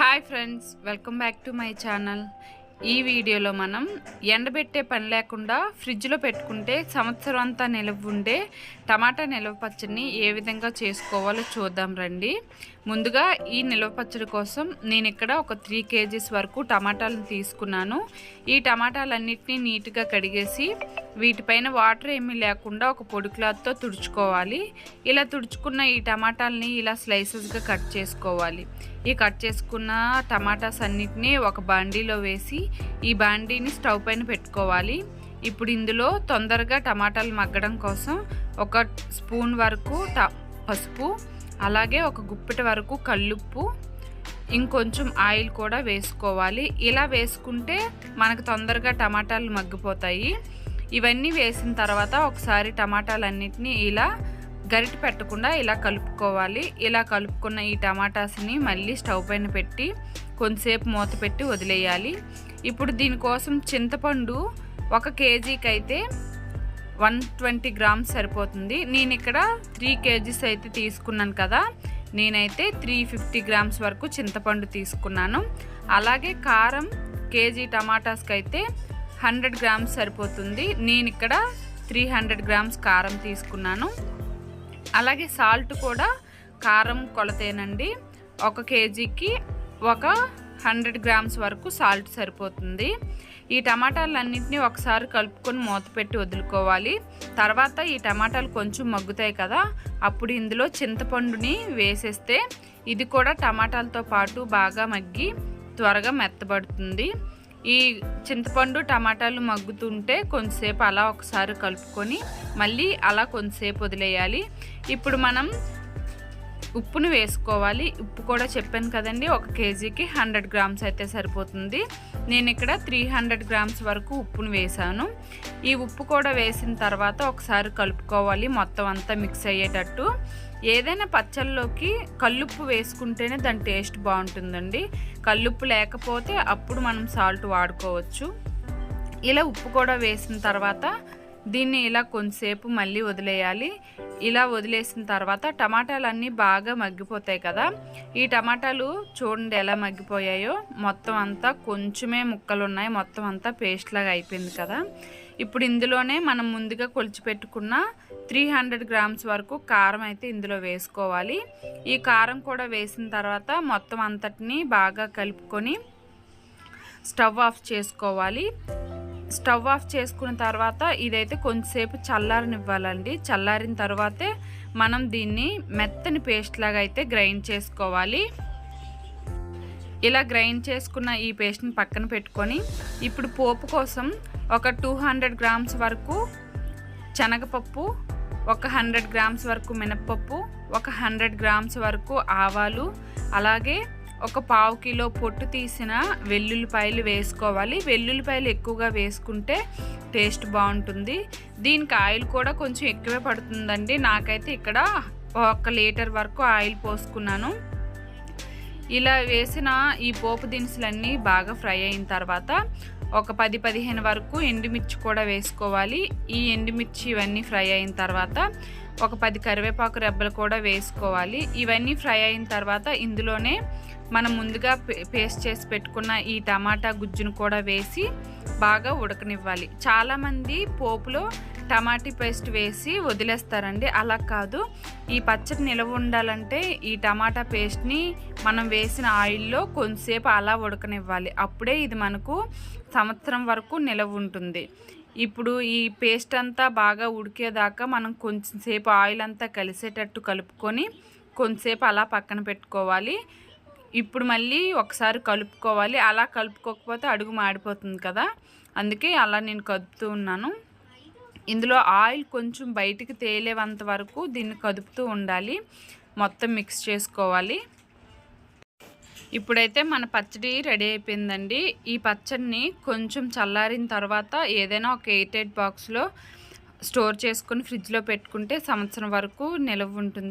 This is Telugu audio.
Hi friends welcome back to my channel ఈ వీడియోలో మనం ఎండబెట్టే పని లేకుండా ఫ్రిడ్జ్లో పెట్టుకుంటే సంవత్సరం అంతా నిలవ ఉండే టమాటా నిలవ పచ్చడిని ఏ విధంగా చేసుకోవాలో చూద్దాం రండి. ముందుగా ఈ నిలవ పచ్చడి కోసం నేను ఇక్కడ ఒక త్రీ కేజీస్ వరకు టమాటాలను తీసుకున్నాను. ఈ టమాటాలన్నింటినీ నీట్గా కడిగేసి వీటిపైన వాటర్ ఏమీ లేకుండా ఒక పొడి క్లాత్తో తుడుచుకోవాలి. ఇలా తుడుచుకున్న ఈ టమాటాలని ఇలా స్లైసెస్గా కట్ చేసుకోవాలి. ఈ కట్ చేసుకున్న టమాటాస్ అన్నిటినీ ఒక బాండీలో వేసి ఈ బాండీని స్టవ్ పైన పెట్టుకోవాలి. ఇప్పుడు ఇందులో తొందరగా టమాటాలు మగ్గడం కోసం ఒక స్పూన్ వరకు ట పసుపు అలాగే ఒక గుప్పెట వరకు కల్లుప్పు ఇంకొంచెం ఆయిల్ కూడా వేసుకోవాలి. ఇలా వేసుకుంటే మనకు తొందరగా టమాటాలు మగ్గిపోతాయి. ఇవన్నీ వేసిన తర్వాత ఒకసారి టమాటాలన్నిటిని ఇలా గరిట పెట్టకుండా ఇలా కలుపుకోవాలి. ఇలా కలుపుకున్న ఈ టమాటాస్ని మళ్ళీ స్టవ్ పైన పెట్టి కొంతసేపు మూత పెట్టి వదిలేయాలి. ఇప్పుడు దీనికోసం చింతపండు ఒక కేజీకి అయితే వన్ ట్వంటీ గ్రామ్స్ సరిపోతుంది. నేను ఇక్కడ త్రీ కేజీస్ అయితే తీసుకున్నాను కదా. నేనైతే త్రీ ఫిఫ్టీ గ్రామ్స్ వరకు చింతపండు తీసుకున్నాను. అలాగే కారం కేజీ టమాటాస్కి అయితే హండ్రెడ్ గ్రామ్స్ సరిపోతుంది. నేను ఇక్కడ త్రీ హండ్రెడ్ గ్రామ్స్ కారం తీసుకున్నాను. అలాగే సాల్ట్ కూడా కారం కొలతేనండి. ఒక కేజీకి ఒక హండ్రెడ్ గ్రామ్స్ వరకు సాల్ట్ సరిపోతుంది. ఈ టమాటాలన్నింటినీ ఒకసారి కలుపుకొని మూత పెట్టి వదులుకోవాలి. తర్వాత ఈ టమాటాలు కొంచెం మగ్గుతాయి కదా అప్పుడు ఇందులో చింతపండుని వేసేస్తే ఇది కూడా టమాటాలతో పాటు బాగా మగ్గి త్వరగా మెత్తబడుతుంది. ఈ చింతపండు టమాటాలు మగ్గుతుంటే కొంతసేపు అలా ఒకసారి కలుపుకొని మళ్ళీ అలా కొంతసేపు వదిలేయాలి. ఇప్పుడు మనం ఉప్పును వేసుకోవాలి. ఉప్పు కూడా చెప్పాను కదండి ఒక కేజీకి హండ్రెడ్ గ్రామ్స్ అయితే సరిపోతుంది. నేను ఇక్కడ త్రీ హండ్రెడ్ గ్రామ్స్ వరకు ఉప్పును వేసాను ఈ ఉప్పు కూడా వేసిన తర్వాత ఒకసారి కలుపుకోవాలి మొత్తం అంతా మిక్స్ అయ్యేటట్టు. ఏదైనా పచ్చళ్ళలోకి కల్లుప్పు వేసుకుంటేనే దాని టేస్ట్ బాగుంటుందండి. కల్లుప్పు లేకపోతే అప్పుడు మనం సాల్ట్ వాడుకోవచ్చు. ఇలా ఉప్పు కూడా వేసిన తర్వాత దీన్ని ఇలా కొంతసేపు మళ్ళీ వదిలేయాలి. ఇలా వదిలేసిన తర్వాత టమాటాలు అన్నీ బాగా మగ్గిపోతాయి కదా. ఈ టమాటాలు చూడండి ఎలా మగ్గిపోయాయో. మొత్తం అంతా కొంచెమే ముక్కలు ఉన్నాయి మొత్తం అంతా పేస్ట్ లాగా అయిపోయింది కదా. ఇప్పుడు ఇందులోనే మనం ముందుగా కొలిచిపెట్టుకున్న త్రీ హండ్రెడ్ గ్రామ్స్ వరకు కారం అయితే ఇందులో వేసుకోవాలి. ఈ కారం కూడా వేసిన తర్వాత మొత్తం అంతటిని బాగా కలుపుకొని స్టవ్ ఆఫ్ చేసుకోవాలి. స్టవ్ ఆఫ్ చేసుకున్న తర్వాత ఇదైతే కొంచెంసేపు చల్లారనివ్వాలండి. చల్లారిన తర్వాతే మనం దీన్ని మెత్తని పేస్ట్ లాగా అయితే గ్రైండ్ చేసుకోవాలి. ఇలా గ్రైండ్ చేసుకున్న ఈ పేస్ట్ని పక్కన పెట్టుకొని ఇప్పుడు పోపు కోసం ఒక టూ హండ్రెడ్ గ్రామ్స్ వరకు శనగపప్పు ఒక హండ్రెడ్ గ్రామ్స్ వరకు మినప్పప్పు ఒక హండ్రెడ్ గ్రామ్స్ వరకు ఆవాలు అలాగే ఒక పావు కిలో పొట్టు తీసిన వెల్లుల్లిపాయలు వేసుకోవాలి. వెల్లుల్లిపాయలు ఎక్కువగా వేసుకుంటే టేస్ట్ బాగుంటుంది. దీనికి ఆయిల్ కూడా కొంచెం ఎక్కువే పడుతుందండి. నాకైతే ఇక్కడ ఒక లీటర్ వరకు ఆయిల్ పోసుకున్నాను. ఇలా వేసిన ఈ పోపు దినుసులన్నీ బాగా ఫ్రై అయిన తర్వాత ఒక పది పదిహేను వరకు ఎండుమిర్చి కూడా వేసుకోవాలి. ఈ ఎండుమిర్చి ఇవన్నీ ఫ్రై అయిన తర్వాత ఒక పది కరివేపాకు రెబ్బలు కూడా వేసుకోవాలి. ఇవన్నీ ఫ్రై అయిన తర్వాత ఇందులోనే మనం ముందుగా పేస్ట్ చేసి పెట్టుకున్న ఈ టమాటా గుజ్జును కూడా వేసి బాగా ఉడకనివ్వాలి. చాలామంది పోపులో టమాటీ పేస్ట్ వేసి వదిలేస్తారండి. అలా కాదు. ఈ పచ్చడి నిలవ ఉండాలంటే ఈ టమాటా పేస్ట్ని మనం వేసిన ఆయిల్లో కొంతసేపు అలా ఉడకనివ్వాలి. అప్పుడే ఇది మనకు సంవత్సరం వరకు నిలవ ఉంటుంది. ఇప్పుడు ఈ పేస్ట్ అంతా బాగా ఉడికేదాకా మనం కొంచెంసేపు ఆయిల్ అంతా కలిసేటట్టు కలుపుకొని కొంతసేపు అలా పక్కన పెట్టుకోవాలి. ఇప్పుడు మళ్ళీ ఒకసారి కలుపుకోవాలి. అలా కలుపుకోకపోతే అడుగు మాడిపోతుంది కదా. అందుకే అలా నేను కదుపుతూ ఉన్నాను. ఇందులో ఆయిల్ కొంచెం బయటికి తేలేవంత వరకు దీన్ని కదుపుతూ ఉండాలి. మొత్తం మిక్స్ చేసుకోవాలి. ఇప్పుడైతే మన పచ్చడి రెడీ అయిపోయిందండి. ఈ పచ్చడిని కొంచెం చల్లారిన తర్వాత ఏదైనా ఒక ఎయిట్ ఎయిట్ బాక్స్లో స్టోర్ చేసుకొని ఫ్రిడ్జ్లో పెట్టుకుంటే సంవత్సరం వరకు నిలవ ఉంటుంది.